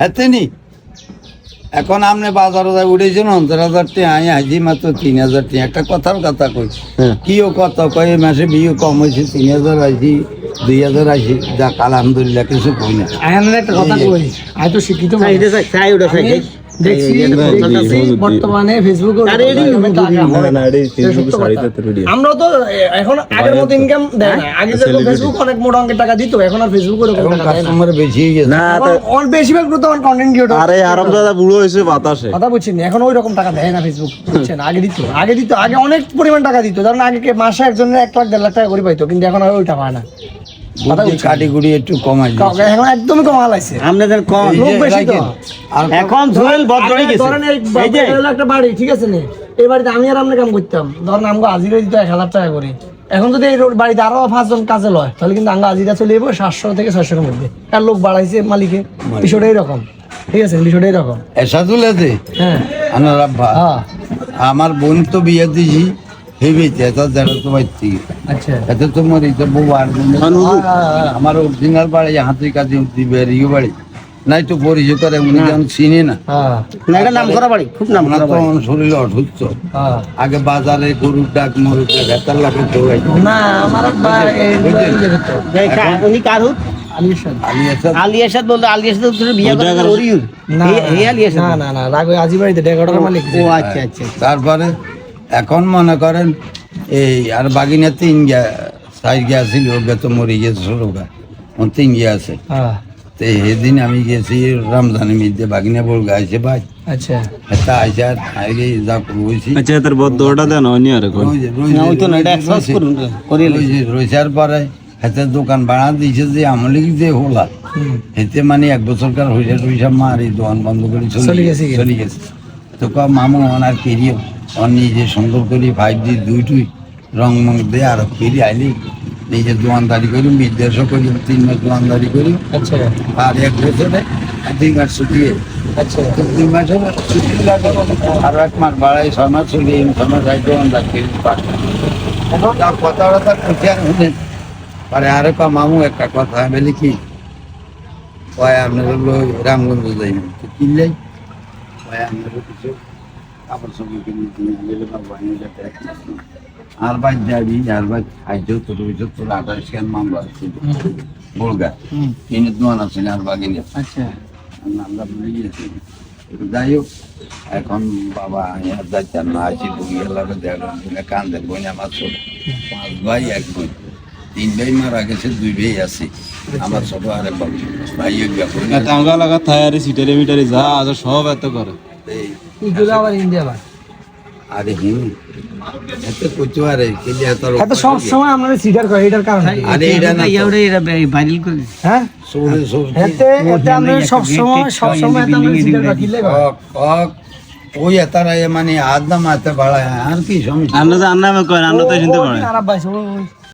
হাতে নি এখন আপনি বাজারে যাই উঠেছেন অন্তর হাজার টিয়া আই আজি মাত্র তিন হাজার টিয়া একটা কথার কথা কই হ্যাঁ। কিও কত কয় এই মাসে বিয়ে কম হয়েছে তিন হাজার আইসি দুই হাজার আইসি যাক আলহামদুলিল্লাহ কিছু কই না। একটা কথা কই আয় তো শিক্ষিত দেখছি বর্তমানে ফেসবুকে হয়। আমরা তো এখন আগের মতো ইনকাম দেয় না। আগে ফেসবুক অনেক মোটা অঙ্কের টাকা দিত এখন আর ফেসবুক ওরকম এখন টাকা দেয় না। কাস্টমার বেশি গেছে। না অন বেশিরভাগ কন্টেন্ট ক্রিয়েটর আরে আরাম দাদা বুড়ো হয়েছে বাতাসে। কথা বুঝছেন এখন ওই রকম টাকা দেয় না ফেসবুক বুঝছেন? আগে দিত আগে দিত আগে অনেক পরিমাণ টাকা দিত। কারণ আগে মাসে একজনের এক লাখ দেড় লাখ টাকা করে পাইতো কিন্তু এখন আর ওইটা পায় না। কাটিগুড়ি একটু কমাই এখন একদমই কমা লাইছে আপনাদের কম লোক বেশি তো। এখন জুয়েল বদলে গেছে। এই এই যে। একটা বাড়ি ঠিক আছে নে? এই বাড়িতে আমি আর আপনি কাম করতাম। ধরেন আমাকে আজিরা দিত এক হাজার টাকা করে এখন যদি এই বাড়িতে আরও পাঁচজন কাজে লয় তাহলে কিন্তু আঙ্গা আজিরা চলে যাব সাতশো থেকে ছয়শোর মধ্যে। আর লোক বাড়াইছে মালিকে। বিষয়টা এরকম ঠিক আছে বিষয়টা এরকম। এসাদুল আছে হ্যাঁ। আমার হ্যাঁ। আমার বোন তো বিয়ে দিয়েছি। ভেবেছে এটা দেড় তো আচ্ছা। এতে তো মরি তো বউ আর আমার অরিজিনাল বাড়ি হাতির কাছে দিবে রিও বাড়ি। নাই তো পরিচয় করে উনি যেমন চিনি না। হ্যাঁ। এটা নাম করা বাড়ি খুব নাম করা বাড়ি। শরীরে অসুস্থ। হ্যাঁ। আগে বাজারে গরুর ডাক মরুর ডাক লাগে দৌড়াই না আমার উনি কার তারপরে? এখন মনে করেন এই আর বাগিনা তিন গিয়া সাইড গিয়া ছিল ওকে তো মরে গেছে ছোটকা ও তিন গিয়া আছে। হ্যাঁ। তো সেদিন আমি গেছি রমজানের মধ্যে বাগিনা বল গাইছে ভাই। আচ্ছা। আইসা যা আচ্ছা তার দেন আর কোন না ওই তো না এটা এক্সারসাইজ করুন করে রয়েছার পরে হাতে দোকান ভাড়া দিয়েছে যে আমলি যে হোলা। হুম। এতে মানে এক বছরকার মারি দোকান বন্ধ করে চলে চলে গেছে গেছে চলে গেছে। তো ক মামু ওনার কেরিও ওর নিজে সুন্দর করি ফাইভ জি দুই টুই রং মং দিয়ে আর ফিরি আইলি নিজে দোকানদারি করি বিদেশ করি তিন মাস দোকানদারি করি। আচ্ছা। আর এক বছরে দুই মাস ছুটিয়ে আচ্ছা। দুই মাসে ছুটি লাগে। আর এক মাস বাড়াই ছয় মাস ছুটি ছয় মাস আই দোকানদার করি। পাঠ এখন যা কথা কথা খুঁজে শুনেন পরে আরে কা মামু একটা কথা আমি বলি কি কয় আপনার হলো রামগঞ্জ যাই কিনলেই কয় আপনার কিছু? কাপড় সবজি কিনে যাতে আর বাদ যাবি আর বাদ খাইছো তোর তোর আঠাশ কেন মামলা ছিল বলগা কিনে দোয়ান আছে আর বাগিনে। আচ্ছা। আমরা ভুলে যাই হোক এখন বাবা আর যাচ্ছে না আছি বুড়িয়ে লাগে দেড় কান্দে বোন আমার ছোট। পাঁচ ভাই এক বোন তিন ভাই মারা গেছে দুই ভাই আছে। আমার ছোট আর এক বাবু ভাই এক বোন টাঙ্গা লাগা থায়ারে সিটারে মিটারে যা আছে সব এত করে। আবার ইন্ডিয়া আরে হিম এত কচু আরে কেলি এত এত সব সময় আপনারা সিটার করে এটার কারণে আরে এটা না ওটা ভাইরাল করে হ্যাঁ? এতে এতে আমরা সব সময় সব সময় এতে আমরা সিটার করে কিনলে কক কক। ওই এতারা মানে আদম এত বাড়ায় আর কি সমস্যা? আমরা তো আন্না কয় আমরা তো শুনতে পারি খারাপ ভাই সব ওই-